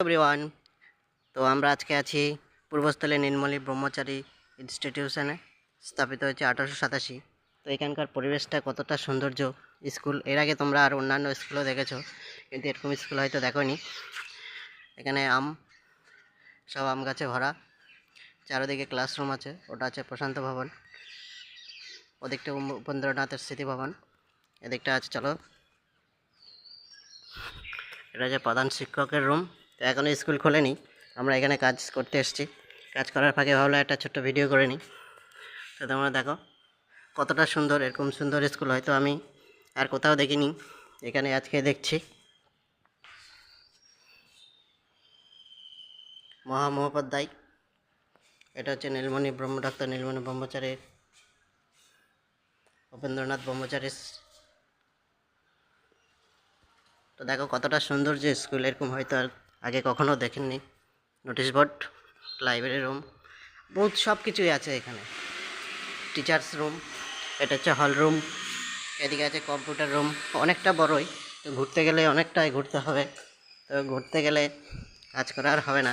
Everyone তো আমরা আজকে আছি পূর্বস্থলে নীলমণি ব্রহ্মচারী ইনস্টিটিউশনে স্থাপিত হয়েছে আঠারোশো সাতাশি। তো এখানকার পরিবেশটা কতটা সৌন্দর্য স্কুল, এর আগে তোমরা আর অন্যান্য স্কুলও দেখেছ, কিন্তু এরকম স্কুল হয়তো দেখোনি। এখানে আম, সব আম গাছে ভরা, চারিদিকে ক্লাসরুম আছে, ওটা আছে প্রশান্ত ভবন, ওদিকটা উপেন্দ্রনাথের স্মৃতি ভবন, এদিকটা আছে, চলো। এটা হচ্ছে প্রধান শিক্ষকের রুম তো এখনও স্কুল খোলেনি। আমরা এখানে কাজ করতে এসেছি। কাজ করার ফাঁকে ভাবলাম একটা ছোট্ট ভিডিও করে নিই। তো তোমরা দেখো, কতটা সুন্দর, এরকম সুন্দর স্কুল হয়তো আমি আর কোথাও দেখিনি, এখানে আজকে দেখছি। মহা মহোপাধ্যায় এটা হচ্ছে নীলমণি ব্রহ্ম, ডাক্তার নীলমণি ব্রহ্মচারীর, উপেন্দ্রনাথ ব্রহ্মচারীর। তো দেখো কতটা সুন্দর যে স্কুল, এরকম হয়তো আর আগে কখনো দেখেননি। নোটিশ বোর্ড লাইব্রেরি রুম বহুত সব কিছুই আছে এখানে। টিচার্স রুম এটা হচ্ছে হল রুম এদিকে আছে কম্পিউটার রুম অনেকটা বড়ই, তো ঘুরতে গেলে অনেকটাই ঘুরতে হবে। তো ঘুরতে গেলে কাজ করা আর হবে না।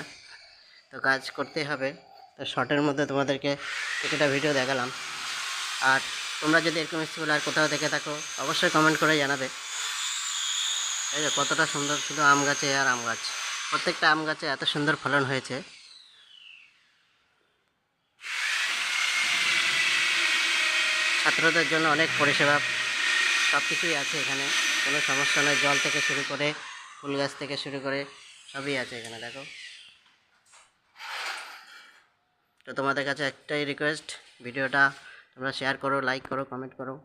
তো কাজ করতেই হবে। তো শর্টের মধ্যে তোমাদেরকে কিছুটা ভিডিও দেখালাম। আর তোমরা যদি এরকম স্কুল আর কোথাও দেখে থাকো, অবশ্যই কমেন্ট করে জানাবে। এই যে কতটা সুন্দর শুধু আম গাছে আর আম গাছ। প্রত্যেকটা আম গাছে এত সুন্দর ফলন হয়েছে। ছাত্রদের জন্য অনেক পরিষেবা সব কিছুই আছে এখানে। কোনো সমস্যা নয়, জল থেকে শুরু করে, ফুল গাছ থেকে শুরু করে, সবই আছে এখানে, দেখো। তো তোমাদের কাছে একটাই রিকোয়েস্ট ভিডিওটা তোমরা শেয়ার করো লাইক করো কমেন্ট করো।